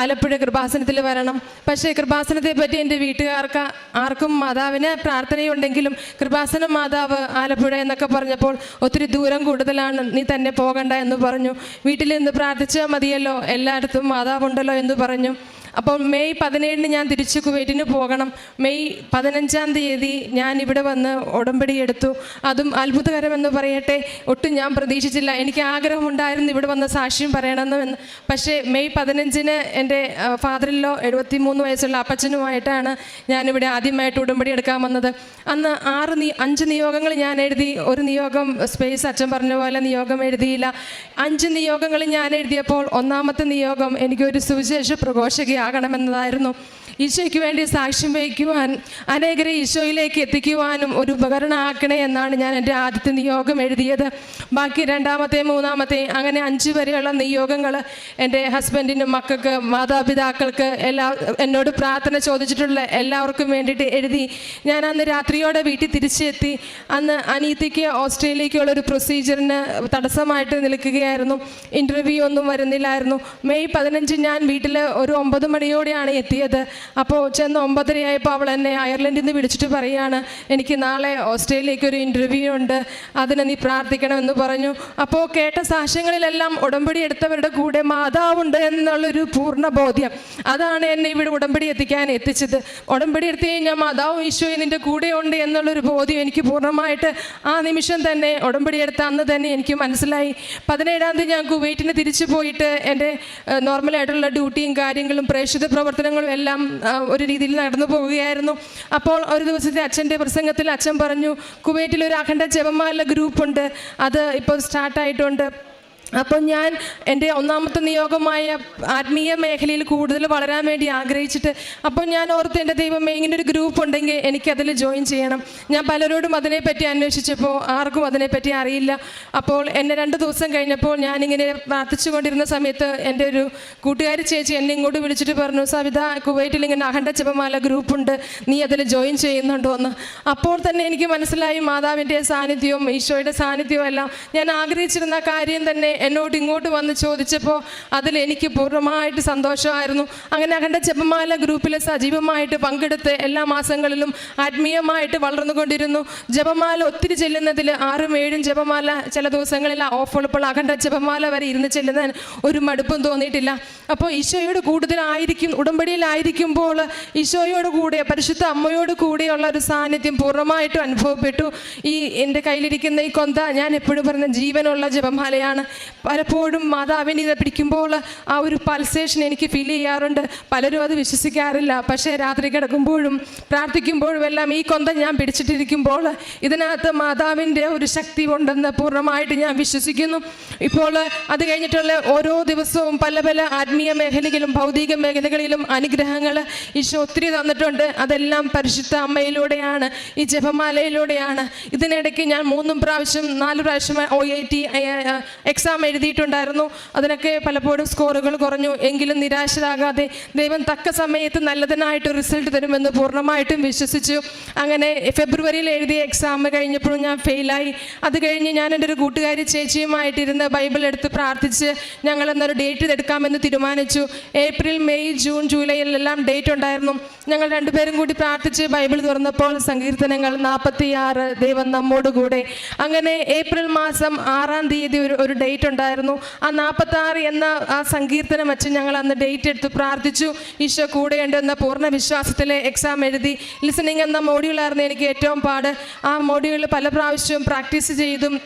D: ആലപ്പുഴ കൃപാസനത്തിൽ വരണം. പക്ഷേ കൃപാസനത്തെ പറ്റി എന്റെ വീട്ടുകാർക്ക് ആർക്കും മാതാവിന് പ്രാർത്ഥനയുണ്ടെങ്കിലും കൃപാസനം മാതാവ് ആലപ്പുഴ എന്നൊക്കെ പറഞ്ഞപ്പോൾ ഒത്തിരി ദൂരം കൂടുതലാണ് നീ തന്നെ പോകണ്ട എന്ന് പറഞ്ഞു. വീട്ടിൽ നിന്ന് പ്രാർത്ഥിച്ചാൽ മതിയല്ലോ എല്ലായിടത്തും മാതാവുണ്ടല്ലോ എന്ന് പറഞ്ഞു. അപ്പോൾ മെയ് പതിനേഴിന് ഞാൻ തിരിച്ച് കുവൈറ്റിന് പോകണം. മെയ് പതിനഞ്ചാം തീയതി ഞാൻ ഇവിടെ വന്ന് ഉടമ്പടി എടുത്തു. അതും അത്ഭുതകരമെന്ന് പറയട്ടെ. ഒട്ടും ഞാൻ പ്രതീക്ഷിച്ചില്ല. എനിക്ക് ആഗ്രഹമുണ്ടായിരുന്നു ഇവിടെ വന്ന് സാക്ഷ്യം പറയണമെന്ന്. പക്ഷേ മെയ് പതിനഞ്ചിന് എന്റെ ഫാദറിലോ എഴുപത്തി മൂന്ന് വയസ്സുള്ള അപ്പച്ചനുമായിട്ടാണ് ഞാനിവിടെ ആദ്യമായിട്ട് ഉടമ്പടി എടുക്കാൻ വന്നത്. അന്ന് ആറ് നീ അഞ്ച് നിയോഗങ്ങൾ ഞാൻ എഴുതി. ഒരു നിയോഗം സ്പേസ് അച്ഛൻ പറഞ്ഞ പോലെ നിയോഗം എഴുതിയില്ല. അഞ്ച് നിയോഗങ്ങൾ ഞാൻ എഴുതിയപ്പോൾ ഒന്നാമത്തെ നിയോഗം എനിക്കൊരു സുവിശേഷ പ്രഘോഷകയാകണമെന്നതായിരുന്നു ഈശോയ്ക്ക് വേണ്ടി സാക്ഷ്യം വഹിക്കുവാൻ അനേകരെ ഈശോയിലേക്ക് എത്തിക്കുവാനും ഒരു ഉപകരണമാക്കണേ എന്നാണ് ഞാൻ എന്റെ ആദ്യത്തെ നിയോഗം എഴുതിയത്. ബാക്കി രണ്ടാമത്തെ മൂന്നാമത്തെ അങ്ങനെ അഞ്ച് വരെയുള്ള നിയോഗങ്ങൾ എന്റെ ഹസ്ബൻഡിനും മക്കൾക്ക് മാതാപിതാക്കൾക്ക് എല്ലാ എന്നോട് പ്രാർത്ഥന ചോദിച്ചിട്ടുള്ള എല്ലാവർക്കും വേണ്ടിയിട്ട് എഴുതി. ഞാൻ അന്ന് രാത്രിയോടെ വീട്ടിൽ തിരിച്ചെത്തി. അന്ന് അനീതിക്ക് ഓസ്ട്രേലിയക്കുള്ള ഒരു പ്രൊസീജിയറിന് തടസ്സമായിട്ട് നിൽക്കുകയായിരുന്നു. ഇന്റർവ്യൂ ഒന്നും വരുന്നില്ലായിരുന്നു. മെയ് പതിനഞ്ച് ഞാൻ വീട്ടിൽ ഒരു ഒമ്പത് മണിയോടെയാണ് എത്തിയത്. അപ്പോൾ ചെന്ന് ഒമ്പതരയായപ്പോൾ അവൾ എന്നെ അയർലൻഡിൽ നിന്ന് വിളിച്ചിട്ട് പറയുകയാണ് എനിക്ക് നാളെ ഓസ്ട്രേലിയയ്ക്ക് ഒരു ഇന്റർവ്യൂ ഉണ്ട് അതിനെ നീ പ്രാർത്ഥിക്കണമെന്ന് പറഞ്ഞു. അപ്പോൾ കേട്ട സാക്ഷ്യങ്ങളിലെല്ലാം ഉടമ്പടി എടുത്തവരുടെ കൂടെ മാതാവുണ്ട് എന്നുള്ളൊരു പൂർണ ബോധ്യം അതാണ് എന്നെ ഇവിടെ ഉടമ്പടി എത്തിക്കാൻ എത്തിച്ചത്. ഉടമ്പടി എടുത്തു കഴിഞ്ഞാൽ മാതാവ് ഈശോ നിന്റെ കൂടെ ഉണ്ട് എന്നുള്ളൊരു ബോധ്യം എനിക്ക് പൂർണമായിട്ട് ആ നിമിഷം തന്നെ ഉടമ്പടി എടുത്ത അന്ന് തന്നെ എനിക്ക് മനസ്സിലായി. പതിനേഴാം തീയതി ഞാൻ കുവൈറ്റിന് തിരിച്ചു പോയിട്ട് എന്റെ നോർമലായിട്ടുള്ള ഡ്യൂട്ടിയും കാര്യങ്ങളും പ്രേക്ഷിത പ്രവർത്തനങ്ങളും എല്ലാം ഒരു രീതിയിൽ നടന്നു പോവുകയായിരുന്നു. അപ്പോൾ ഒരു ദിവസത്തെ അച്ഛന്റെ പ്രസംഗത്തിൽ അച്ഛൻ പറഞ്ഞു കുവൈറ്റിൽ ഒരു അഖണ്ഡ ജപമാല ഗ്രൂപ്പുണ്ട്. അത് ഇപ്പോൾ സ്റ്റാർട്ടായിട്ടുണ്ട്. അപ്പോൾ ഞാൻ എന്റെ ഒന്നാമത്തെ നിയോഗമായ ആത്മീയ മേഖലയിൽ കൂടുതൽ വളരാൻ വേണ്ടി ആഗ്രഹിച്ചിട്ട് അപ്പോൾ ഞാൻ ഓർത്ത് എന്റെ ദൈവമേ ഇങ്ങനെ ഒരു ഗ്രൂപ്പ് ഉണ്ടെങ്കിൽ എനിക്കതിൽ ജോയിൻ ചെയ്യണം. ഞാൻ പലരോടും അതിനെപ്പറ്റി അന്വേഷിച്ചപ്പോൾ ആർക്കും അതിനെപ്പറ്റി അറിയില്ല. അപ്പോൾ എന്നെ രണ്ട് ദിവസം കഴിഞ്ഞപ്പോൾ ഞാനിങ്ങനെ പ്രാർത്ഥിച്ചു കൊണ്ടിരുന്ന സമയത്ത് എന്റെ ഒരു കൂട്ടുകാരി ചേച്ചി എന്നെ ഇങ്ങോട്ട് വിളിച്ചിട്ട് പറഞ്ഞു സവിത കുവൈറ്റിൽ ഇങ്ങനെ അഖണ്ഡ ജപമാല ഗ്രൂപ്പുണ്ട് നീ അതിൽ ജോയിൻ ചെയ്യുന്നുണ്ടോ എന്ന്. അപ്പോൾ തന്നെ എനിക്ക് മനസ്സിലായി മാതാവിന്റെ സാന്നിധ്യവും ഈശോയുടെ സാന്നിധ്യവും എല്ലാം. ഞാൻ ആഗ്രഹിച്ചിരുന്ന കാര്യം തന്നെ എന്നോട് ഇങ്ങോട്ട് വന്ന് ചോദിച്ചപ്പോൾ അതിൽ എനിക്ക് പൂർണമായിട്ട് സന്തോഷമായിരുന്നു. അങ്ങനെ അഖണ്ഡ ജപമാല ഗ്രൂപ്പിൽ സജീവമായിട്ട് പങ്കെടുത്ത് എല്ലാ മാസങ്ങളിലും ആത്മീയമായിട്ട് വളർന്നുകൊണ്ടിരുന്നു. ജപമാല ഒത്തിരി ചെല്ലുന്നതിൽ ആറും ഏഴും ജപമാല ചില ദിവസങ്ങളിൽ ഓഫ് ഉള്ളപ്പോൾ അഖണ്ഡ ജപമാല വരെ ഇരുന്ന് ചെല്ലുന്നതിന് ഒരു മടുപ്പും തോന്നിയിട്ടില്ല. അപ്പോൾ ഈശോയോട് കൂടുതലായിരിക്കും ഉടമ്പടിയിലായിരിക്കുമ്പോൾ ഈശോയോട് കൂടെ പരിശുദ്ധ അമ്മയോട് കൂടെയുള്ള ഒരു സാന്നിധ്യം പൂർണമായിട്ടും അനുഭവപ്പെട്ടു. ഈ എന്റെ കയ്യിലിരിക്കുന്ന ഈ കൊന്ത ഞാൻ എപ്പോഴും പറയുന്ന ജീവനുള്ള ജപമാലയാണ്. പലപ്പോഴും മാതാവിനെ ഇത് പിടിക്കുമ്പോൾ ആ ഒരു പൾസേഷൻ എനിക്ക് ഫീൽ ചെയ്യാറുണ്ട്. പലരും അത് വിശ്വസിക്കാറില്ല. പക്ഷേ രാത്രി കിടക്കുമ്പോഴും പ്രാർത്ഥിക്കുമ്പോഴും എല്ലാം ഈ കൊന്ത ഞാൻ പിടിച്ചിട്ടിരിക്കുമ്പോൾ ഇതിനകത്ത് മാതാവിന്റെ ഒരു ശക്തി ഉണ്ടെന്ന് പൂർണമായിട്ട് ഞാൻ വിശ്വസിക്കുന്നു. ഇപ്പോൾ അത് കഴിഞ്ഞിട്ടുള്ള ഓരോ ദിവസവും പല പല ആത്മീയ മേഖലകളിലും ഭൗതിക മേഖലകളിലും അനുഗ്രഹങ്ങൾ ഈശോ ഒത്തിരി തന്നിട്ടുണ്ട്. അതെല്ലാം പരിശുദ്ധ അമ്മയിലൂടെയാണ് ഈ ജപമാലയിലൂടെയാണ്. ഇതിനിടയ്ക്ക് ഞാൻ മൂന്നും പ്രാവശ്യം നാല് പ്രാവശ്യം ഒ ഐ ടി എക്സാം എഴുതിയിട്ടുണ്ടായിരുന്നു. അതിനൊക്കെ പലപ്പോഴും സ്കോറുകൾ കുറഞ്ഞു. എങ്കിലും നിരാശരാകാതെ ദൈവം തക്ക സമയത്ത് നല്ലതിനായിട്ട് റിസൾട്ട് തരുമെന്ന് പൂർണമായിട്ടും വിശ്വസിച്ചു. അങ്ങനെ ഫെബ്രുവരിയിൽ എഴുതിയ എക്സാം കഴിഞ്ഞപ്പോഴും ഞാൻ ഫെയിലായി. അത് കഴിഞ്ഞ് ഞാൻ എന്റെ ഒരു കൂട്ടുകാരി ചേച്ചിയുമായിട്ടിരുന്ന് ബൈബിൾ എടുത്ത് പ്രാർത്ഥിച്ച് ഞങ്ങൾ എന്നൊരു ഡേറ്റ് എടുക്കാമെന്ന് തീരുമാനിച്ചു. ഏപ്രിൽ മെയ് ജൂൺ ജൂലൈയിലെല്ലാം ഡേറ്റ് ഉണ്ടായിരുന്നു. ഞങ്ങൾ രണ്ടുപേരും കൂടി പ്രാർത്ഥിച്ച് ബൈബിൾ തുറന്നപ്പോൾ സങ്കീർത്തനങ്ങൾ നാൽപ്പത്തി ആറ് ദൈവം നമ്മോടുകൂടെ. അങ്ങനെ ഏപ്രിൽ മാസം ആറാം തീയതി ഒരു ഒരു ഡേറ്റ് ഉണ്ടായിരുന്നു ആ നാൽപ്പത്തി ആറ് എന്ന ആ സങ്കീർത്തനം വെച്ച് ഞങ്ങൾ അന്ന് ഡേറ്റ് എടുത്ത് പ്രാർത്ഥിച്ചു. ഈശോ കൂടെയുണ്ട് എന്ന പൂർണ വിശ്വാസത്തിൽ എക്സാം എഴുതി. ലിസണിങ് എന്ന മോഡ്യൂളായിരുന്നു എനിക്ക് ഏറ്റവും പാട്. ആ മോഡ്യൂൾ പല പ്രാവശ്യവും പ്രാക്ടീസ് ചെയ്തും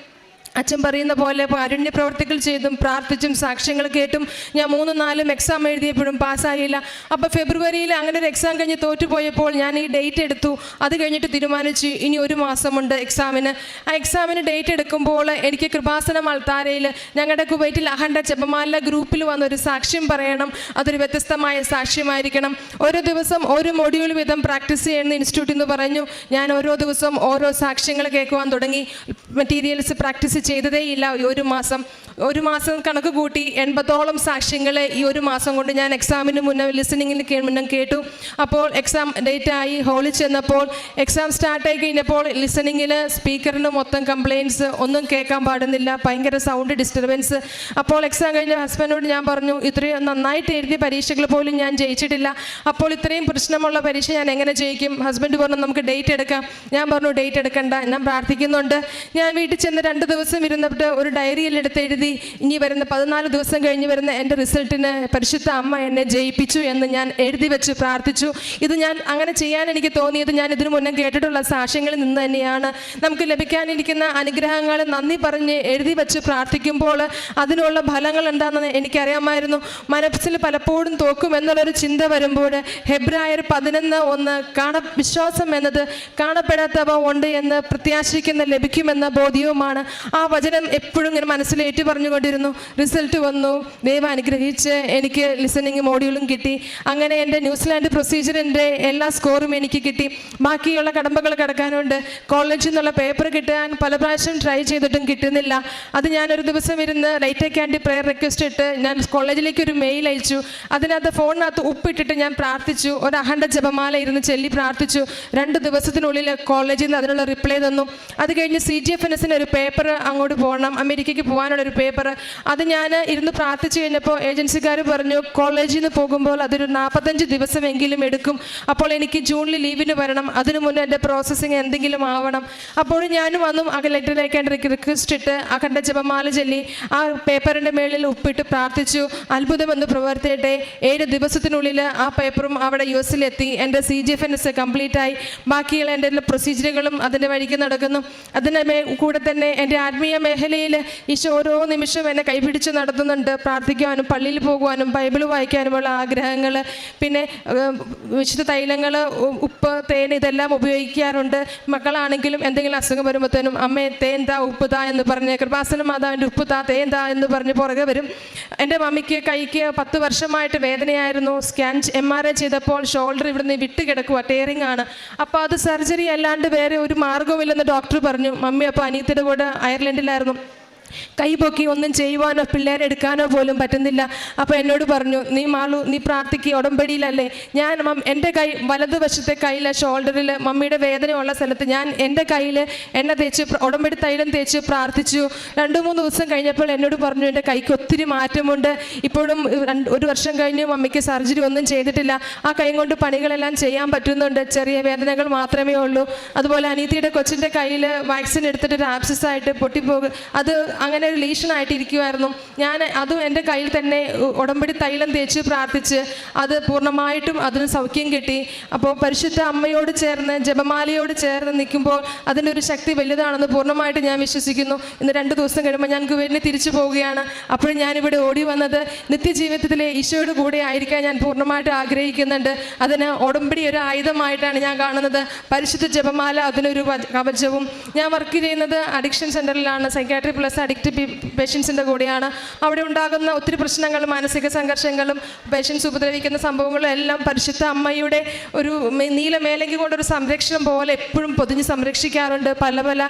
D: അച്ഛൻ പറയുന്ന പോലെ കാരുണ്യ പ്രവർത്തികൾ ചെയ്തും പ്രാർത്ഥിച്ചും സാക്ഷ്യങ്ങൾ കേട്ടും ഞാൻ മൂന്നും നാലും എക്സാം എഴുതിയപ്പോഴും പാസ്സായില്ല. അപ്പോൾ ഫെബ്രുവരിയിൽ അങ്ങനെ ഒരു എക്സാം കഴിഞ്ഞ് തോറ്റുപോയപ്പോൾ ഞാൻ ഈ ഡേറ്റ് എടുത്തു. അത് കഴിഞ്ഞിട്ട് തീരുമാനിച്ചു ഇനി ഒരു മാസമുണ്ട് എക്സാമിന് ആ എക്സാമിന് ഡേറ്റ് എടുക്കുമ്പോൾ എനിക്ക് കൃപാസന മൾത്താരയിൽ ഞങ്ങളുടെ കുവൈറ്റിൽ അഹണ്ട ചെപ്പമാല ഗ്രൂപ്പിൽ വന്നൊരു സാക്ഷ്യം പറയണം. അതൊരു വ്യത്യസ്തമായ സാക്ഷ്യമായിരിക്കണം. ഓരോ ദിവസം ഓരോ മൊഡ്യൂൾ വീതം പ്രാക്ടീസ് ചെയ്യുന്ന ഇൻസ്റ്റിറ്റ്യൂട്ടിൽ നിന്ന് പറഞ്ഞു. ഞാൻ ഓരോ ദിവസം ഓരോ സാക്ഷ്യങ്ങൾ കേൾക്കുവാൻ തുടങ്ങി. മെറ്റീരിയൽസ് പ്രാക്ടീസ് ചെയ്തതേയില്ല. ഒരു മാസം ഒരു മാസം കണക്ക് കൂട്ടി എൺപതോളം സാക്ഷ്യങ്ങൾ ഈ ഒരു മാസം കൊണ്ട് ഞാൻ എക്സാമിന് മുന്നേ ലിസണിങ്ങിന് മുന്നേ കേട്ടു. അപ്പോൾ എക്സാം ഡേറ്റ് ആയി ഹോളിൽ ചെന്നപ്പോൾ എക്സാം സ്റ്റാർട്ടായി കഴിഞ്ഞപ്പോൾ ലിസണിങ്ങിൽ സ്പീക്കറിന് മൊത്തം കംപ്ലയിൻസ് ഒന്നും കേൾക്കാൻ പാടുന്നില്ല. ഭയങ്കര സൗണ്ട് ഡിസ്റ്റർബൻസ് അപ്പോൾ എക്സാം കഴിഞ്ഞ ഹസ്ബൻഡോട് ഞാൻ പറഞ്ഞു ഇത്രയും നന്നായിട്ട് എഴുതിയ പരീക്ഷകൾ പോലും ഞാൻ ജയിച്ചിട്ടില്ല. അപ്പോൾ ഇത്രയും പ്രശ്നമുള്ള പരീക്ഷ ഞാൻ എങ്ങനെ ജയിക്കും? ഹസ്ബൻഡ് പറഞ്ഞു നമുക്ക് ഡേറ്റ് എടുക്കാം. ഞാൻ പറഞ്ഞു ഡേറ്റ് എടുക്കണ്ട. ഞാൻ പ്രാർത്ഥിക്കുന്നുണ്ട്. ഞാൻ വീട്ടിൽ ചെന്ന് രണ്ട് ദിവസം ഇരുന്നിട്ട് ഒരു ഡയറിയിൽ എടുത്ത് എഴുതി ഇനി വരുന്ന പതിനാല് ദിവസം കഴിഞ്ഞ് വരുന്ന എന്റെ റിസൾട്ടിന് പരിശുദ്ധ അമ്മ എന്നെ ജയിപ്പിച്ചു എന്ന് ഞാൻ എഴുതി വെച്ച് പ്രാർത്ഥിച്ചു. ഇത് ഞാൻ അങ്ങനെ ചെയ്യാൻ എനിക്ക് തോന്നിയത് ഞാൻ ഇതിനു മുന്നേ കേട്ടിട്ടുള്ള സാക്ഷ്യങ്ങളിൽ നിന്ന് തന്നെയാണ്. നമുക്ക് ലഭിക്കാനിരിക്കുന്ന അനുഗ്രഹങ്ങൾ നന്ദി പറഞ്ഞ് എഴുതി വെച്ച് പ്രാർത്ഥിക്കുമ്പോൾ അതിനുള്ള ഫലങ്ങൾ എന്താണെന്ന് എനിക്കറിയാമായിരുന്നു. മനസ്സിൽ പലപ്പോഴും തോക്കും എന്നുള്ളൊരു ചിന്ത വരുമ്പോൾ ഹെബ്രായർ പതിനൊന്ന് ഒന്ന് കാണ വിശ്വാസം എന്നത് കാണപ്പെടാത്തവ ഉണ്ട് എന്ന് പ്രത്യാശിക്കുന്ന ലഭിക്കുമെന്ന ബോധ്യവുമാണ്. ആ വചനം എപ്പോഴും ഇങ്ങനെ മനസ്സിൽ ഏറ്റു പറഞ്ഞുകൊണ്ടിരുന്നു. റിസൾട്ട് വന്നു. ദൈവം അനുഗ്രഹിച്ച് എനിക്ക് ലിസണിങ് മോഡ്യൂളും കിട്ടി. അങ്ങനെ എന്റെ ന്യൂസിലാൻഡ് പ്രൊസീജിയറിന്റെ എല്ലാ സ്കോറും എനിക്ക് കിട്ടി. ബാക്കിയുള്ള കടമ്പകൾ കിടക്കാനുണ്ട്. കോളേജിൽ നിന്നുള്ള പേപ്പർ കിട്ടാൻ പല പ്രാവശ്യം ട്രൈ ചെയ്തിട്ടും കിട്ടുന്നില്ല. അത് ഞാനൊരു ദിവസം ഇരുന്ന് ലൈറ്റ് ക്യാൻഡി പ്രെയർ റിക്വസ്റ്റ് ഇട്ട് ഞാൻ കോളേജിലേക്ക് ഒരു മെയിൽ അയച്ചു. അതിനകത്ത് ഫോണിനകത്ത് ഉപ്പിട്ടിട്ട് ഞാൻ പ്രാർത്ഥിച്ചു. ഒരു അഹണ്ട ജപമാല ഇരുന്ന് ചെല്ലി പ്രാർത്ഥിച്ചു. രണ്ട് ദിവസത്തിനുള്ളിൽ കോളേജിൽ നിന്ന് അതിനുള്ള റിപ്ലൈ തന്നു. അത് കഴിഞ്ഞ് സി ജി എഫ് എൻ എസിന് ഒരു പേപ്പർ അങ്ങോട്ട് പോകണം. അമേരിക്കയ്ക്ക് പോകാനുള്ള ഒരു പേപ്പർ അത് ഞാൻ ഇരുന്ന് പ്രാർത്ഥിച്ചു കഴിഞ്ഞപ്പോൾ ഏജൻസിക്കാർ പറഞ്ഞു കോളേജിൽ നിന്ന് പോകുമ്പോൾ അതൊരു നാൽപ്പത്തഞ്ച് ദിവസമെങ്കിലും എടുക്കും. അപ്പോൾ എനിക്ക് ജൂണിൽ ലീവിന് വരണം. അതിനു മുന്നേ എന്റെ പ്രോസസ്സിങ് എന്തെങ്കിലും ആവണം. അപ്പോൾ ഞാനും അന്നും ആ ലെറ്ററിലേക്ക് റിക്വസ്റ്റ് ഇട്ട് അഖണ്ഡ ജപമാല ചൊല്ലി ആ പേപ്പറിന്റെ മേളിൽ ഉപ്പിട്ട് പ്രാർത്ഥിച്ചു. അത്ഭുതമെന്ന് പ്രവർത്തിയട്ടെ. ഏഴ് ദിവസത്തിനുള്ളിൽ ആ പേപ്പറും അവിടെ യു എസിലെത്തി എന്റെ C G F N S complete ആയി. ബാക്കിയുള്ള എന്റെ എല്ലാ പ്രൊസീജിയറുകളും അതിന്റെ വഴിക്ക് നടക്കുന്നു. അതിന്റെ കൂടെ തന്നെ എന്റെ ആത്മീയ മേഖലയിൽ ഈശോ ഓരോ നിമിഷവും എന്നെ കൈപിടിച്ച് നടത്തുന്നുണ്ട്. പ്രാർത്ഥിക്കുവാനും പള്ളിയിൽ പോകുവാനും ബൈബിൾ വായിക്കാനുമുള്ള ആഗ്രഹങ്ങൾ പിന്നെ വിശുദ്ധ തൈലങ്ങൾ ഉപ്പ് തേൻ ഇതെല്ലാം ഉപയോഗിക്കാറുണ്ട്. മക്കളാണെങ്കിലും എന്തെങ്കിലും അസുഖം വരുമ്പോഴത്തേനും അമ്മേ തേൻ താ ഉപ്പ് താ എന്ന് പറഞ്ഞ് കൃപാസന മാതാവിന്റെ ഉപ്പ് താ തേൻ താ എന്ന് പറഞ്ഞ് പുറകെ വരും. എന്റെ മമ്മിക്ക് കൈക്ക് പത്ത് വർഷമായിട്ട് വേദനയായിരുന്നു. സ്കാൻ എം ആർ ഐ ചെയ്തപ്പോൾ ഷോൾഡർ ഇവിടുന്ന് വിട്ട് കിടക്കുക ടേറിംഗ് ആണ്. അപ്പോൾ അത് സർജറി അല്ലാണ്ട് വേറെ ഒരു മാർഗവുമില്ലെന്ന് ഡോക്ടർ പറഞ്ഞു. മമ്മി അപ്പോൾ അനിയത്തിയുടെ കൂടെ അയർലൻഡിലായിരുന്നു. കൈ പൊക്കി ഒന്നും ചെയ്യുവാനോ പിള്ളേരെ എടുക്കാനോ പോലും പറ്റുന്നില്ല. അപ്പോൾ എന്നോട് പറഞ്ഞു നീ മാളു നീ പ്രാർത്ഥിക്കുക ഉടമ്പടിയിലല്ലേ. ഞാൻ എന്റെ കൈ വലതുവശത്തെ കയ്യിൽ ഷോൾഡറിൽ മമ്മിയുടെ വേദനയുള്ള സ്ഥലത്ത് ഞാൻ എന്റെ കയ്യിൽ എണ്ണ തേച്ച് ഉടമ്പടി തൈലം തേച്ച് പ്രാർത്ഥിച്ചു. രണ്ട് മൂന്ന് ദിവസം കഴിഞ്ഞപ്പോൾ എന്നോട് പറഞ്ഞു എന്റെ കൈക്ക് ഒത്തിരി മാറ്റമുണ്ട്. ഇപ്പോഴും ഒരു വർഷം കഴിഞ്ഞു മമ്മിക്ക് സർജറി ഒന്നും ചെയ്തിട്ടില്ല. ആ കൈ കൊണ്ട് പണികളെല്ലാം ചെയ്യാൻ പറ്റുന്നുണ്ട്. ചെറിയ വേദനകൾ മാത്രമേ ഉള്ളൂ. അതുപോലെ അനീതിയുടെ കൊച്ചിന്റെ കയ്യിൽ വാക്സിൻ എടുത്തിട്ട് ഒരു ആപ്സസ് ആയിട്ട് പൊട്ടിപ്പോകും അത് അങ്ങനെ ഒരു ലീഷനായിട്ട് ഇരിക്കുമായിരുന്നു ഞാൻ അതും എന്റെ കയ്യിൽ തന്നെ ഉടമ്പടി തൈലം തേച്ച് പ്രാർത്ഥിച്ച് അത് പൂർണമായിട്ടും അതിന് സൗഖ്യം കിട്ടി. അപ്പോൾ പരിശുദ്ധ അമ്മയോട് ചേർന്ന് ജപമാലയോട് ചേർന്ന് നിൽക്കുമ്പോൾ അതിന്റെ ഒരു ശക്തി വലുതാണെന്ന് പൂർണമായിട്ട് ഞാൻ വിശ്വസിക്കുന്നു. ഇന്ന് രണ്ട് ദിവസം കഴിയുമ്പോൾ ഞാൻ കുവൈറ്റിന് തിരിച്ചു പോവുകയാണ്. അപ്പോൾ ഞാനിവിടെ ഓടി വന്നത് നിത്യജീവിതത്തിലെ ഈശോയുടെ കൂടെ ആയിരിക്കാൻ ഞാൻ പൂർണമായിട്ട് ആഗ്രഹിക്കുന്നുണ്ട്. അതിന് ഉടമ്പടി ഒരു ആയുധമായിട്ടാണ് ഞാൻ കാണുന്നത്. പരിശുദ്ധ ജപമാല അതിനൊരു കവചവും. ഞാൻ വർക്ക് ചെയ്യുന്നത് അഡിക്ഷൻ സെന്ററിലാണ് സൈക്കാട്രി പ്ലസ് അഡിക്റ്റ് പേഷ്യൻസിന്റെ കൂടെയാണ്. അവിടെ ഉണ്ടാകുന്ന ഒത്തിരി പ്രശ്നങ്ങളും മാനസിക സംഘർഷങ്ങളും പേഷ്യൻസ് ഉപദ്രവിക്കുന്ന സംഭവങ്ങളും എല്ലാം പരിശുദ്ധ അമ്മയുടെ ഒരു നീലമേലങ്കി കൊണ്ടൊരു സംരക്ഷണം പോലെ എപ്പോഴും പൊതിഞ്ഞ് സംരക്ഷിക്കാറുണ്ട്. പല പല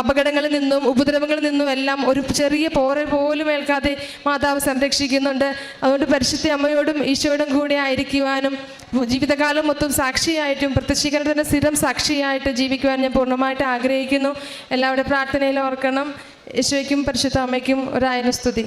D: അപകടങ്ങളിൽ നിന്നും ഉപദ്രവങ്ങളിൽ നിന്നും എല്ലാം ഒരു ചെറിയ പോരെ പോലും ഏൽക്കാതെ മാതാവ് സംരക്ഷിക്കുന്നുണ്ട്. അതുകൊണ്ട് പരിശുദ്ധ അമ്മയോടും ഈശോയോടും കൂടെ ആയിരിക്കുവാനും ജീവിതകാലം മൊത്തം സാക്ഷിയായിട്ടും പ്രത്യക്ഷീകരണത്തിന്റെ സ്ഥിരം സാക്ഷിയായിട്ട് ജീവിക്കുവാൻ ഞാൻ പൂർണമായിട്ട് ആഗ്രഹിക്കുന്നു. എല്ലാവരുടെ പ്രാർത്ഥനയിൽ ഓർക്കണം. യേശുവയ്ക്കും പരിശുദ്ധ അമ്മയ്ക്കും ഒരായന സ്തുതി.